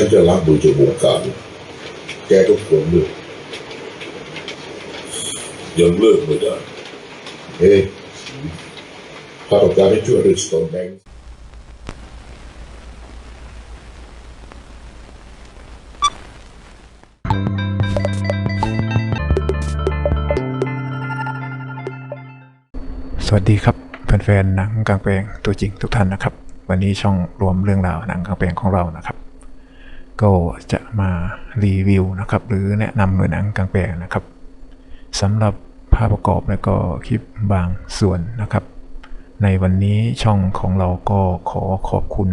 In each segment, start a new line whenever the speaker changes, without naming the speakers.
ฉันจะล้างมือจากวงการ แกทุกคนเลยยังเลิกไม่ได้เฮ้ยข้าต้องการให้ช่วยเรื่องสโตนแบงค์
สวัสดีครับแฟนๆหนังกลางแปลงตัวจริงทุกท่านนะครับ วันนี้ช่องรวมเรื่องราวหนังกลางแปลงของเรานะครับ ก็จะมารีวิวนะครับ หรือแนะนำหน่วยหนังกลางแปลงนะครับสำหรับภาพประกอบและก็คลิปบางส่วนนะครับ ในวันนี้ช่องของเราก็ขอขอบคุณ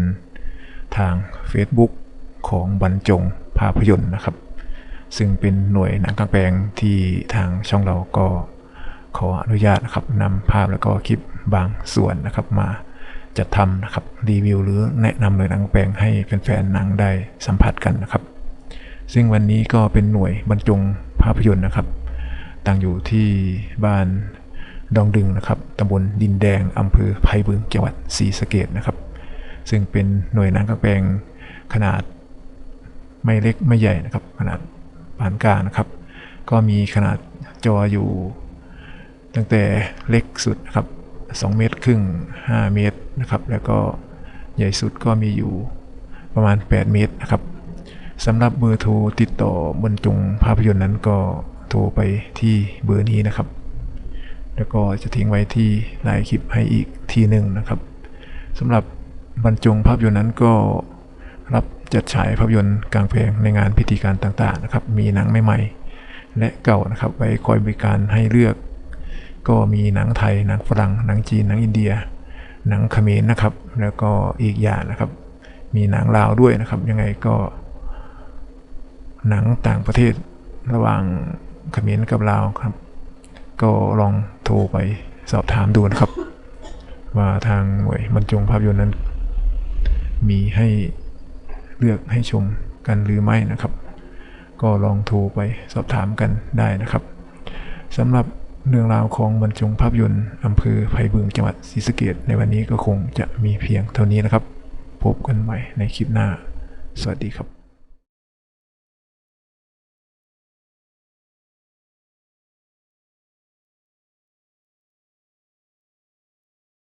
ทาง Facebook ของบรรจงภาพยนตร์นะครับ ซึ่งเป็นหน่วยหนังกลางแปลงที่ทางช่องเราก็ขออนุญาตนะครับนำภาพแล้วก็คลิปบางส่วนนะครับมา จัดทำนะครับรีวิวหรือแนะนำหน่วยหนังกลางแปลงให้แฟนๆหนังได้สัมผัสกันนะครับ ซึ่งวันนี้ก็เป็นหน่วยบรรจงภาพยนตร์นะครับตั้งอยู่ที่บ้านดองดึงนะครับตำบลดินแดงอำเภอไผ่บึงจังหวัดศรีสะเกดนะครับ ซึ่งเป็นหน่วยหนังกลางแปลงขนาดไม่เล็กไม่ใหญ่นะครับ ขนาดปานกลางนะครับ ก็มีขนาดจออยู่ตั้งแต่เล็กสุดนะครับ 2 เมตรครึ่ง 5 เมตรนะครับ แล้วก็ใหญ่สุดก็มีอยู่ประมาณ 8 เมตรนะครับสำหรับเบอร์โทรติดต่อบรรจงภาพยนตร์นั้นก็โทรไปที่เบอร์นี้นะครับ แล้วก็จะทิ้งไว้ที่ลายคลิปให้อีกทีหนึ่งนะครับสำหรับบรรจงภาพยนตร์นั้นก็รับจัดฉายภาพยนตร์กลางแปลงในงานพิธีการต่างๆนะครับ มีหนังใหม่ๆ และเก่านะครับไว้คอยบริการให้เลือก ก็มีหนังไทย หนังฝรั่ง หนังจีน หนังอินเดีย หนังเขมรนะครับ แล้วก็อีกอย่างนะครับ มีหนังลาวด้วยนะครับ ยังไงก็ หนังต่างประเทศระหว่างเขมรกับลาวครับ ก็ลองโทรไปสอบถามดูนะครับ ว่าทางหน่วยบรรจงภาพยนตร์นั้น มีให้เลือกให้ชมกันหรือไม่นะครับ ก็ลองโทรไปสอบถามกันได้นะครับสำหรับ เรื่องราวของบรรจงภาพยนตร์อำเภอไผ่บึงจังหวัดศรีสะเกดในวันนี้ก็คงจะมีเพียงเท่านี้นะครับ พบกันใหม่ในคลิปหน้า สวัสดีครับ